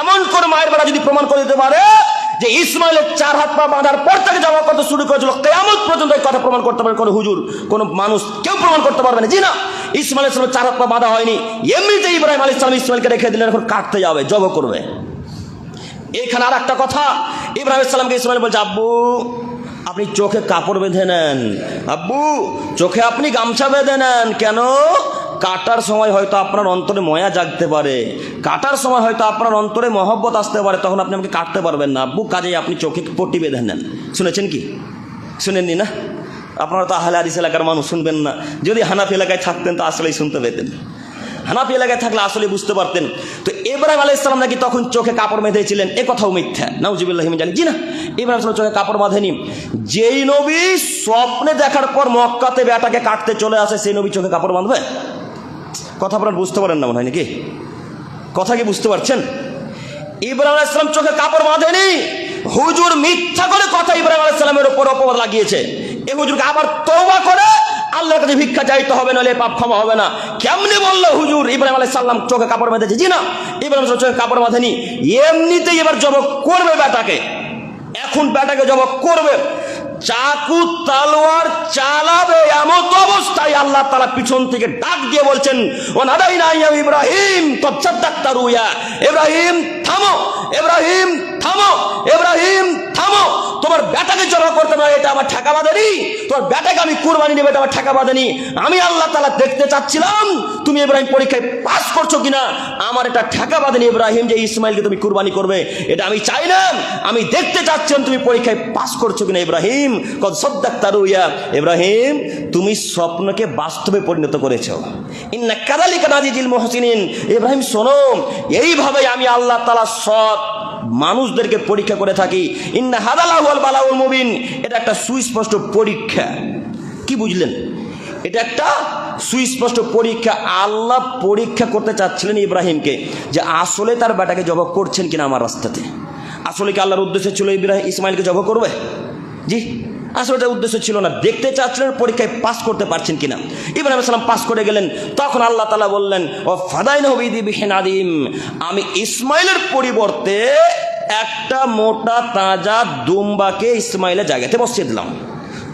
এমন কোন মায়ের বেলা যদি প্রমাণ করে দিতে পারে যে ইসমাইলের চার হাত পা বাঁধার পর থেকে জমা করতে শুরু করেছিল কেমন পর্যন্ত এই কথা প্রমাণ করতে পারে কোনো হুজুর, কোনো মানুষ, কেউ প্রমাণ করতে পারবে না। জি না ইসমাইল ইসলামের চার হাত পা বাঁধা হয়নি এমনিতে ইব্রাহিম আলী ইসলাম ইসমাইলকে রেখে দিলেন, এখন কাটতে যাবে, জব করবে। এখানে আর একটা কথা, ইব্রাহিম ইসলামকে ইসমাইল বলছে, আব্বু, আপনি চোখে কাপড় বেঁধে নেন, আব্বু, চোখে আপনি গামছা বেঁধে নেন, কেন? কাটার সময় হয়তো আপনার অন্তরে ময়া জাগতে পারে। কাটার সময় হয়তো আপনার অন্তরে মহব্বত আসতে পারে, তখন আপনি আমাকে কাটতে পারবেন না। আব্বু, কাজেই আপনি চোখে পট্টি বেঁধে নেন। শুনেছেন কি? শুনেননি না? আপনারা তো আহলে আদিস এলাকার মানুষ, শুনবেন না। যদি হানাফি এলাকায় থাকতেন, তো আসলেই শুনতে পেতেন। হানাফি এলাকায় থাকলে আসলে বুঝতে পারতেন। তো ইব্রাহিম আলাইহিস সালাম নাকি তখন চোখে কাপড় বেঁধেছিলেন? এ কথাও মিথ্যা। নাউজিবুল্লাহ আমি জানি জি না, ইব্রাহিম সালাম চোখে কাপড় বাঁধেনি। যেই নবী স্বপ্নে দেখার পর মক্কাতে বেটাকে কাটতে চলে আসে, সেই নবী চোখে কাপড় বাঁধবে? কথা আপনার বুঝতে পারেন না মনে হয় নাকি? কথা কি বুঝতে পারছেন? ইব্রাহিম আলাইহিস সালাম চোখে কাপড় বাঁধেনি। হুজুর মিথ্যা করে কথা ইব্রাহিম আলাইহিস সালামের উপর অপবাদ লাগিয়েছে। এ হুজুরকে আবার তওবা করে আল্লাহর কাছে ভিক্ষা চাইতে হবে, নাহলে পাপ ক্ষমা হবে না। কেমনি বলল হুজুর ইব্রাহিম আলাইহিস সালাম চোখে কাপড় বেঁধেছে? জি না, ইব্রাহিম চোখে কাপড় বাঁধেনি। এমনিতেই এবার জব করবে বেটাকে। এখন বেটাকে জব করবে। চাকু তালোয়ার চালাবে এমন অবস্থায় আল্লাহ তালা পিছন থেকে ডাক দিয়ে বলছেন ও নাদাই নাই ইব্রাহিম তৎসাদ্দাক্তার ডাক্তার ইব্রাহিম, থামো ইব্রাহিম থামো, ইব্রাহিম থামো তোমার বেটাকে জমা করতে পারে, এটা আমার ঠেকা বাঁধেনি। তোমার বেটাকে আমি কুরবানি নেবে এটা আমার ঠেকা বাঁধেনি। আমি আল্লাহ তালা দেখতে চাচ্ছিলাম, তুমি ইব্রাহিম পরীক্ষায় পাস করছ কিনা? আমার এটা ঠেকা বাঁধেনি ইব্রাহিম যে ইসমাইলকে তুমি কুরবানি করবে, এটা আমি চাই না। আমি দেখতে চাচ্ছিলাম তুমি পরীক্ষায় পাস করছ কিনা ইব্রাহিম। কত সদ্দাক তারুইয়া ইব্রাহিম, তুমি স্বপ্নকে বাস্তবে পরিণত করেছ। ইন্না কাদালিকা নাজিজিল মহসিনিন। ইব্রাহিম, শোনো, এইভাবে আমি আল্লাহ তালা সৎ মানুষদেরকে পরীক্ষা করে থাকি। ইন্না হাদালাহুয়াল বালাউল মুবিন। এটা একটা সুস্পষ্ট পরীক্ষা। কি বুঝলেন? এটা একটা সুস্পষ্ট পরীক্ষা। আল্লাহ পরীক্ষা করতে চাচ্ছিলেন ইব্রাহিমকে যে আসলে তার বেটাকে জব করছেন কিনা আমার রাস্তাতে। আসলে কি আল্লাহর উদ্দেশ্যে ছিল ইব্রাহিম ইসমাইলকে জব করবে? জি। আসলে এটা উদ্দেশ্য ছিল না, দেখতে চাচ্ছিলেন, পরীক্ষায় পাস করতে পারছেন কিনা। ইব্রাহিম সালাম পাস করে গেলেন, তখন আল্লাহ তালা বললেন, ও ফাদাইন হবিদি বিহেন আদিম, আমি ইসমাইলের পরিবর্তে একটা মোটা, তাজা, দুম্বাকে ইসমাইলের জায়গাতে বসিয়ে দিলাম।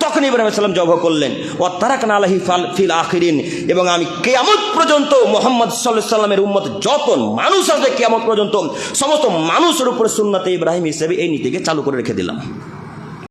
তখন ইব্রাহিম সালাম জব করলেন, ও তারাক আলাহি ফাল, ফিল আখিরিন, এবং আমি কেয়ামত পর্যন্ত মোহাম্মদ সাল্লাহ সাল্লামের উম্মত যত মানুষ আসবে কেয়ামত পর্যন্ত, সমস্ত মানুষের উপরে সুন্নাতে ইব্রাহিম হিসেবে এই নীতিকে চালু করে রেখে দিলাম।